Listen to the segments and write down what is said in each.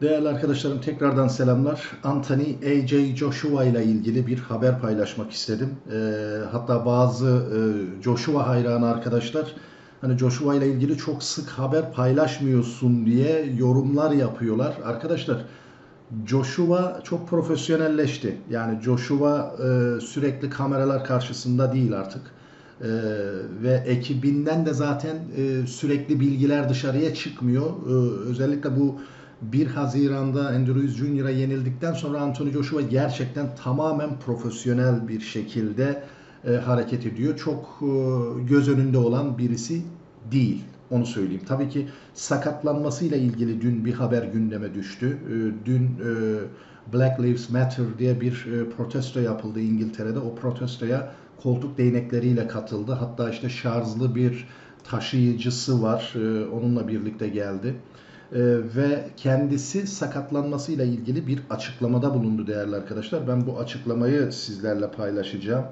Değerli arkadaşlarım tekrardan selamlar. Anthony AJ Joshua ile ilgili bir haber paylaşmak istedim. Ee, hatta bazı e, Joshua hayranı arkadaşlar hani Joshua ile ilgili çok sık haber paylaşmıyorsun diye yorumlar yapıyorlar. Arkadaşlar Joshua çok profesyonelleşti. Yani Joshua e, sürekli kameralar karşısında değil artık. E, ve ekibinden de zaten e, sürekli bilgiler dışarıya çıkmıyor. E, özellikle bu 1 Haziran'da Andrews Junior'a yenildikten sonra Anthony Joshua gerçekten tamamen profesyonel bir şekilde e, hareket ediyor. Çok e, göz önünde olan birisi değil. Onu söyleyeyim. Tabii ki sakatlanmasıyla ilgili dün bir haber gündeme düştü. E, dün e, Black Lives Matter diye bir e, protesto yapıldı İngiltere'de. O protestoya koltuk değnekleriyle katıldı. Hatta işte şarjlı bir taşıyıcısı var. E, onunla birlikte geldi. Ee, ve kendisi sakatlanmasıyla ilgili bir açıklamada bulundu değerli arkadaşlar. Ben bu açıklamayı sizlerle paylaşacağım.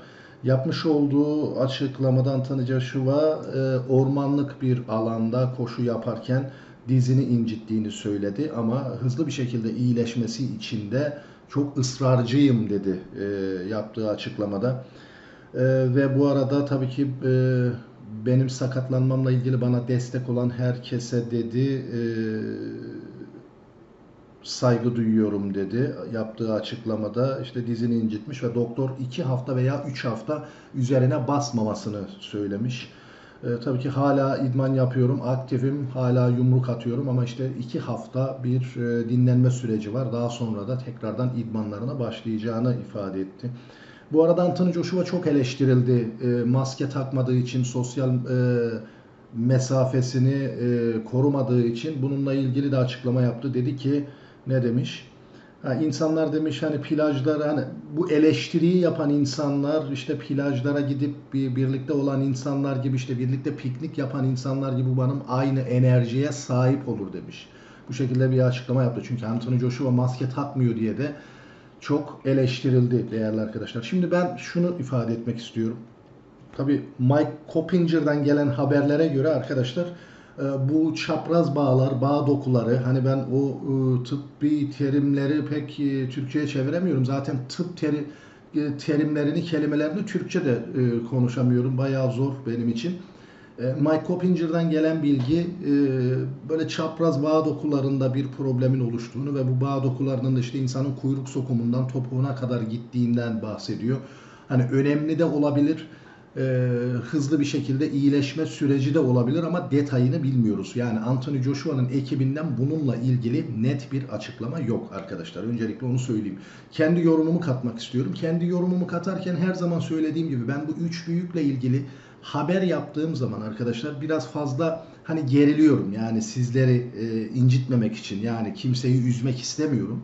Yapmış olduğu açıklamadan Anthony Joshua e, ormanlık bir alanda koşu yaparken dizini incittiğini söyledi ama hızlı bir şekilde iyileşmesi için de çok ısrarcıyım dedi e, yaptığı açıklamada. E, ve bu arada tabii ki benim sakatlanmamla ilgili bana destek olan herkese dedi e, saygı duyuyorum dedi. Yaptığı açıklamada işte dizini incitmiş ve doktor 2 hafta veya 3 hafta üzerine basmamasını söylemiş. E, tabii ki hala idman yapıyorum, aktifim, hala yumruk atıyorum ama işte 2 hafta bir e, dinlenme süreci var. Daha sonra da tekrardan idmanlarına başlayacağını ifade etti. Bu arada Anthony Joshua çok eleştirildi. E, maske takmadığı için, sosyal e, mesafesini e, korumadığı için bununla ilgili de açıklama yaptı. Dedi ki ne demiş? Ha, insanlar demiş hani plajlara hani bu eleştiriyi yapan insanlar işte plajlara gidip bir birlikte olan insanlar gibi işte birlikte piknik yapan insanlar gibi benim aynı enerjiye sahip olur demiş. Bu şekilde bir açıklama yaptı. Çünkü Anthony Joshua maske takmıyor diye de çok eleştirildi değerli arkadaşlar. Şimdi ben şunu ifade etmek istiyorum. Tabi Mike Coppinger'dan gelen haberlere göre arkadaşlar e, bu çapraz bağlar, bağ dokuları hani ben o e, tıbbi terimleri pek e, Türkçe'ye çeviremiyorum. Zaten tıp teri, terimlerini, kelimelerini Türkçe de konuşamıyorum. Bayağı zor benim için. E, Mike Coppinger'dan gelen bilgi e, böyle çapraz bağ dokularında bir problemin oluştuğunu ve bu bağ dokularının da işte insanın kuyruk sokumundan topuğuna kadar gittiğinden bahsediyor. Hani önemli de olabilir, e, hızlı bir şekilde iyileşme süreci de olabilir ama detayını bilmiyoruz. Yani Anthony Joshua'nın ekibinden bununla ilgili net bir açıklama yok arkadaşlar. Öncelikle onu söyleyeyim. Kendi yorumumu katmak istiyorum. Kendi yorumumu katarken her zaman söylediğim gibi ben bu üç büyükle ilgili haber yaptığım zaman arkadaşlar biraz fazla hani geriliyorum. Yani sizleri e, incitmemek için yani kimseyi üzmek istemiyorum.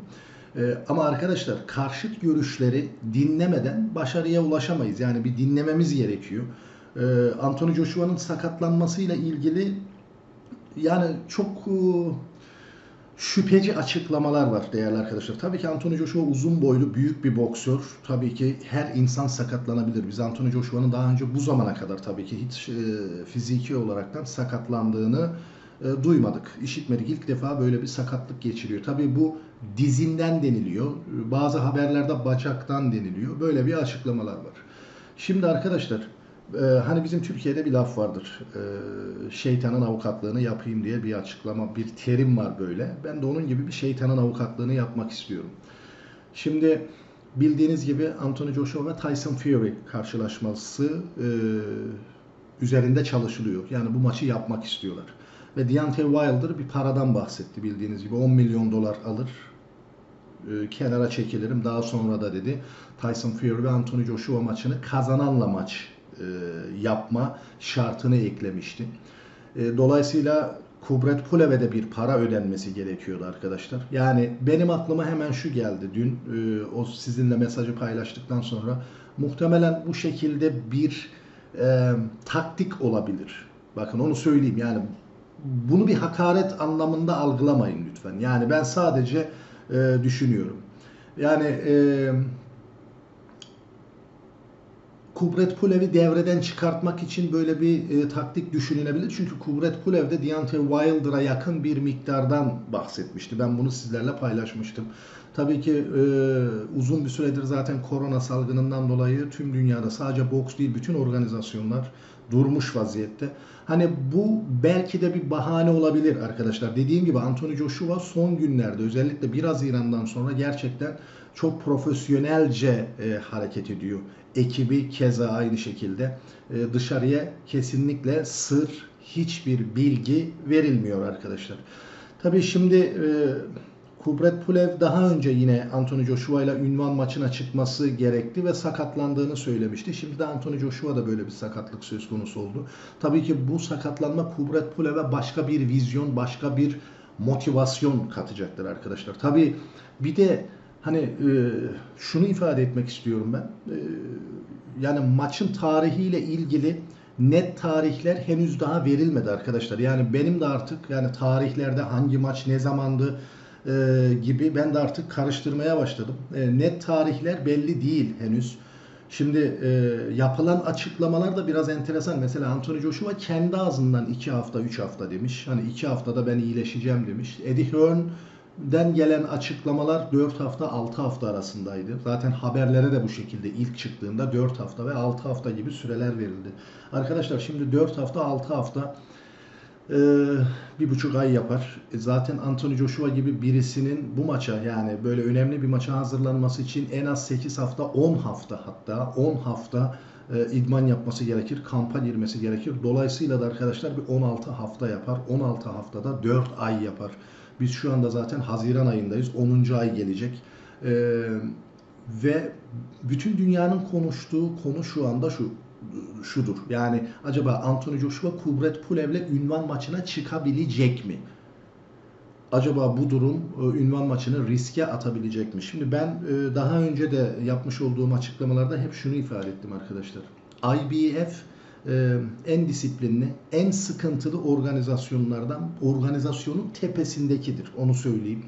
E, ama arkadaşlar karşıt görüşleri dinlemeden başarıya ulaşamayız. Yani bir dinlememiz gerekiyor. E, Anthony Joshua'nın sakatlanmasıyla ilgili yani çok e, şüpheci açıklamalar var değerli arkadaşlar. Tabii ki Anthony Joshua uzun boylu büyük bir boksör. Tabii ki her insan sakatlanabilir. Biz Anthony Joshua'nın daha önce bu zamana kadar tabii ki hiç e, fiziki olaraktan sakatlandığını e, duymadık, işitmedik. İlk defa böyle bir sakatlık geçiriyor. Tabii bu dizinden deniliyor. Bazı haberlerde bacaktan deniliyor. Böyle bir açıklamalar var. Şimdi arkadaşlar ee, hani bizim Türkiye'de bir laf vardır. Ee, şeytanın avukatlığını yapayım diye bir açıklama, bir terim var böyle. Ben de onun gibi bir şeytanın avukatlığını yapmak istiyorum. Şimdi bildiğiniz gibi Anthony Joshua ve Tyson Fury karşılaşması e, üzerinde çalışılıyor. Yani bu maçı yapmak istiyorlar. Ve Deontay Wilder bir paradan bahsetti bildiğiniz gibi. 10 milyon dolar alır, e, kenara çekilirim daha sonra da dedi. Tyson Fury ve Anthony Joshua maçını kazananla maç yapma şartını eklemişti. E, dolayısıyla Kubret Pulev'e de bir para ödenmesi gerekiyordu arkadaşlar. Yani benim aklıma hemen şu geldi dün e, o sizinle mesajı paylaştıktan sonra muhtemelen bu şekilde bir e, taktik olabilir. Bakın onu söyleyeyim yani bunu bir hakaret anlamında algılamayın lütfen. Yani ben sadece e, düşünüyorum. Yani e, Kubret Pulev'i devreden çıkartmak için böyle bir e, taktik düşünülebilir. Çünkü Kubret Pulev de Deontay Wilder'a yakın bir miktardan bahsetmişti. Ben bunu sizlerle paylaşmıştım. Tabii ki e, uzun bir süredir zaten korona salgınından dolayı tüm dünyada sadece boks değil bütün organizasyonlar durmuş vaziyette. Hani bu belki de bir bahane olabilir arkadaşlar. Dediğim gibi Anthony Joshua son günlerde özellikle 1 Haziran'dan sonra gerçekten çok profesyonelce e, hareket ediyor. Ekibi keza aynı şekilde. E, dışarıya kesinlikle sır, hiçbir bilgi verilmiyor arkadaşlar. Tabii şimdi e, Kubret Pulev daha önce yine Anthony Joshua ile ünvan maçına çıkması gerekti ve sakatlandığını söylemişti. Şimdi de Anthony Joshua da böyle bir sakatlık söz konusu oldu. Tabii ki bu sakatlanma Kubret Pulev'e başka bir vizyon, başka bir motivasyon katacaktır arkadaşlar. Tabii bir de hani e, şunu ifade etmek istiyorum ben. E, yani maçın tarihiyle ilgili net tarihler henüz daha verilmedi arkadaşlar. Yani benim de artık yani tarihlerde hangi maç ne zamandı e, gibi ben de artık karıştırmaya başladım. E, net tarihler belli değil henüz. Şimdi e, yapılan açıklamalar da biraz enteresan. Mesela Anthony Joshua kendi ağzından 2 hafta 3 hafta demiş. Hani 2 haftada ben iyileşeceğim demiş. Eddie Hearn'den gelen açıklamalar 4 hafta 6 hafta arasındaydı. Zaten haberlere de bu şekilde ilk çıktığında 4 hafta ve 6 hafta gibi süreler verildi. Arkadaşlar şimdi 4 hafta 6 hafta e, bir buçuk ay yapar. E, zaten Anthony Joshua gibi birisinin bu maça yani böyle önemli bir maça hazırlanması için en az 8 hafta 10 hafta hatta 10 hafta e, idman yapması gerekir. Kampa girmesi gerekir. Dolayısıyla da arkadaşlar bir 16 hafta yapar. 16 haftada 4 ay yapar. Biz şu anda zaten Haziran ayındayız. 10. ay gelecek. Ee, ve bütün dünyanın konuştuğu konu şu anda şu şudur. Yani acaba Anthony Joshua Kubret Pulev'le ünvan maçına çıkabilecek mi? Acaba bu durum e, ünvan maçını riske atabilecek mi? Şimdi ben e, daha önce de yapmış olduğum açıklamalarda hep şunu ifade ettim arkadaşlar. IBF e, en disiplinli, en sıkıntılı organizasyonlardan, organizasyonun tepesindekidir. Onu söyleyeyim.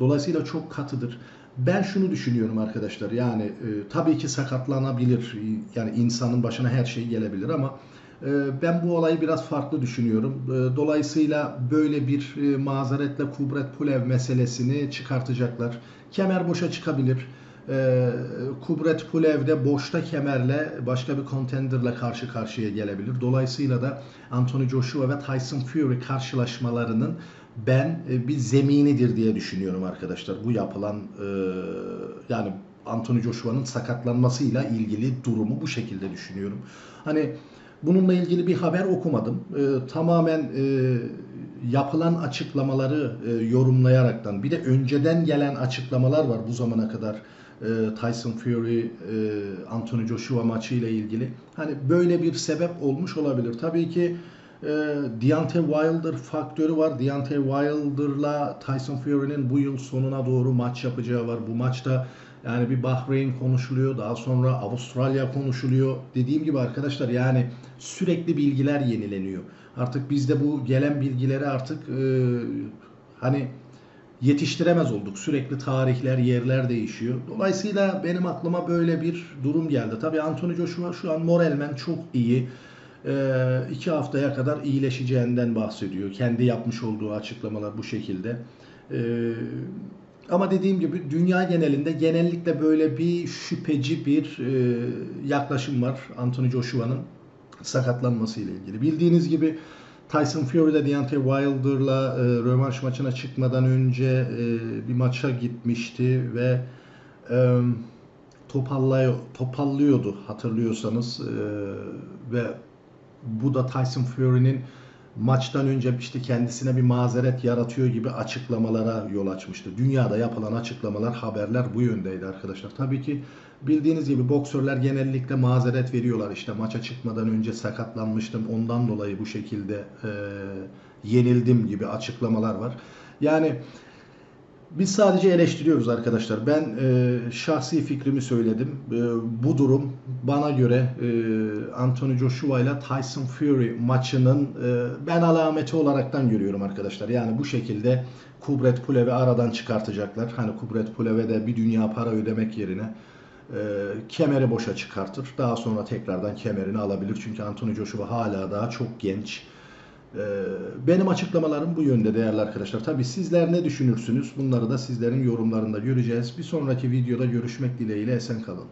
Dolayısıyla çok katıdır. Ben şunu düşünüyorum arkadaşlar. Yani e, tabii ki sakatlanabilir. Yani insanın başına her şey gelebilir ama e, ben bu olayı biraz farklı düşünüyorum. E, dolayısıyla böyle bir e, mazeretle Kubret Pulev meselesini çıkartacaklar. Kemer boşa çıkabilir. E, Kubret Pulev de boşta kemerle başka bir contenderla karşı karşıya gelebilir. Dolayısıyla da Anthony Joshua ve Tyson Fury karşılaşmalarının ben e, bir zeminidir diye düşünüyorum arkadaşlar. Bu yapılan e, yani Anthony Joshua'nın sakatlanmasıyla ilgili durumu bu şekilde düşünüyorum. Hani bununla ilgili bir haber okumadım. E, tamamen yapılan açıklamaları yorumlayaraktan bir de önceden gelen açıklamalar var bu zamana kadar Tyson Fury Anthony Joshua maçı ile ilgili. Hani böyle bir sebep olmuş olabilir. Tabii ki e, Deontay Wilder faktörü var. Deontay Wilder'la Tyson Fury'nin bu yıl sonuna doğru maç yapacağı var. Bu maçta yani bir Bahreyn konuşuluyor. Daha sonra Avustralya konuşuluyor. Dediğim gibi arkadaşlar yani sürekli bilgiler yenileniyor. Artık biz de bu gelen bilgileri artık e, hani yetiştiremez olduk. Sürekli tarihler, yerler değişiyor. Dolayısıyla benim aklıma böyle bir durum geldi. Tabii Anthony Joshua şu an moralmen çok iyi. Ee, iki haftaya kadar iyileşeceğinden bahsediyor. Kendi yapmış olduğu açıklamalar bu şekilde. Ee, ama dediğim gibi dünya genelinde genellikle böyle bir şüpheci bir e, yaklaşım var Anthony Joshua'nın sakatlanması ile ilgili. Bildiğiniz gibi Tyson Fury de Deontay Wilder'la e, rövanş maçına çıkmadan önce e, bir maça gitmişti ve e, topallıyor, topallıyordu hatırlıyorsanız e, ve bu da Tyson Fury'nin maçtan önce işte kendisine bir mazeret yaratıyor gibi açıklamalara yol açmıştı. Dünyada yapılan açıklamalar, haberler bu yöndeydi arkadaşlar. Tabii ki bildiğiniz gibi boksörler genellikle mazeret veriyorlar. İşte maça çıkmadan önce sakatlanmıştım, ondan dolayı bu şekilde e, yenildim gibi açıklamalar var. Yani biz sadece eleştiriyoruz arkadaşlar. Ben e, şahsi fikrimi söyledim. E, bu durum bana göre e, Anthony Joshua ile Tyson Fury maçının e, ben alameti olaraktan görüyorum arkadaşlar. Yani bu şekilde Kubret Pulev'i aradan çıkartacaklar. Hani Kubret Pulev'e de bir dünya para ödemek yerine e, kemeri boşa çıkartır. Daha sonra tekrardan kemerini alabilir. Çünkü Anthony Joshua hala daha çok genç. E, benim açıklamalarım bu yönde değerli arkadaşlar. Tabi sizler ne düşünürsünüz? Bunları da sizlerin yorumlarında göreceğiz. Bir sonraki videoda görüşmek dileğiyle esen kalın.